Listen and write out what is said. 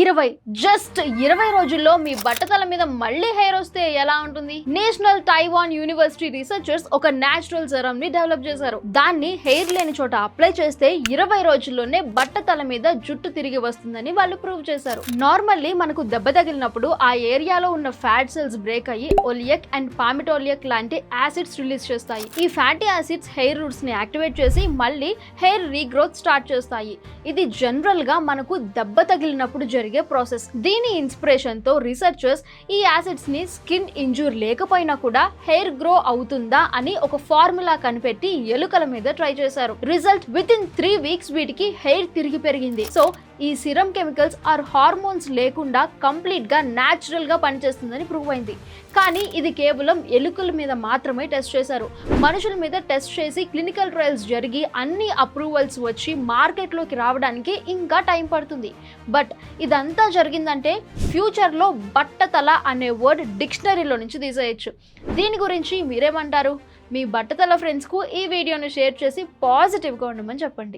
ఇరవై జస్ట్ ఇరవై రోజుల్లో మీ బట్టతల మీద మళ్ళీ హెయిర్ వస్తే ఎలా ఉంటుంది? నేషనల్ తైవాన్ యూనివర్సిటీ రీసెర్చర్స్ ఒక నేచురల్ సెరమ్ని డెవలప్ చేశారు. దాన్ని హెయిర్ లేని చోట అప్లై చేస్తే ఇరవై రోజుల్లోనే బట్టతల మీద జుట్టు తిరిగి వస్తుందని వాళ్ళు ప్రూవ్ చేశారు. నార్మల్లీ మనకు దెబ్బ తగిలినప్పుడు ఆ ఏరియాలో ఉన్న ఫ్యాట్ సెల్స్ బ్రేక్ అయ్యి ఒలియక్ అండ్ పామిటోలియక్ లాంటి యాసిడ్స్ రిలీజ్ చేస్తాయి. ఈ ఫ్యాటీ యాసిడ్స్ హెయిర్ రూట్స్ని యాక్టివేట్ చేసి మళ్ళీ హెయిర్ రీగ్రోత్ స్టార్ట్ చేస్తాయి. ఇది జనరల్గా మనకు దెబ్బ తగిలినప్పుడు జరిగింది జరిగే ప్రాసెస్. దీని ఇన్స్పిరేషన్తో రీసెర్చర్స్ ఈ యాసిడ్స్ని స్కిన్ ఇంజూర్ లేకపోయినా కూడా హెయిర్ గ్రో అవుతుందా అని ఒక ఫార్ములా కనిపెట్టి ఎలుకల మీద ట్రై చేశారు. Result within three weeks వీటికి హెయిర్ తిరిగి పెరిగింది. సో ఈ సిరం కెమికల్స్ ఆర్ హార్మోన్స్ లేకుండా కంప్లీట్గా న్యాచురల్గా పనిచేస్తుందని ప్రూవ్ అయింది. కానీ ఇది కేవలం ఎలుకల మీద మాత్రమే టెస్ట్ చేశారు. మనుషుల మీద టెస్ట్ చేసి క్లినికల్ ట్రయల్స్ జరిగి అన్ని అప్రూవల్స్ వచ్చి మార్కెట్లోకి రావడానికి ఇంకా టైం పడుతుంది. బట్ ఇదంతా జరిగిందంటే ఫ్యూచర్లో బట్టతల అనే వర్డ్ డిక్షనరీలో నుంచి తీసేయచ్చు. దీని గురించి మీరేమంటారు? మీ బట్టతల ఫ్రెండ్స్కు ఈ వీడియోని షేర్ చేసి పాజిటివ్గా ఉండమని చెప్పండి.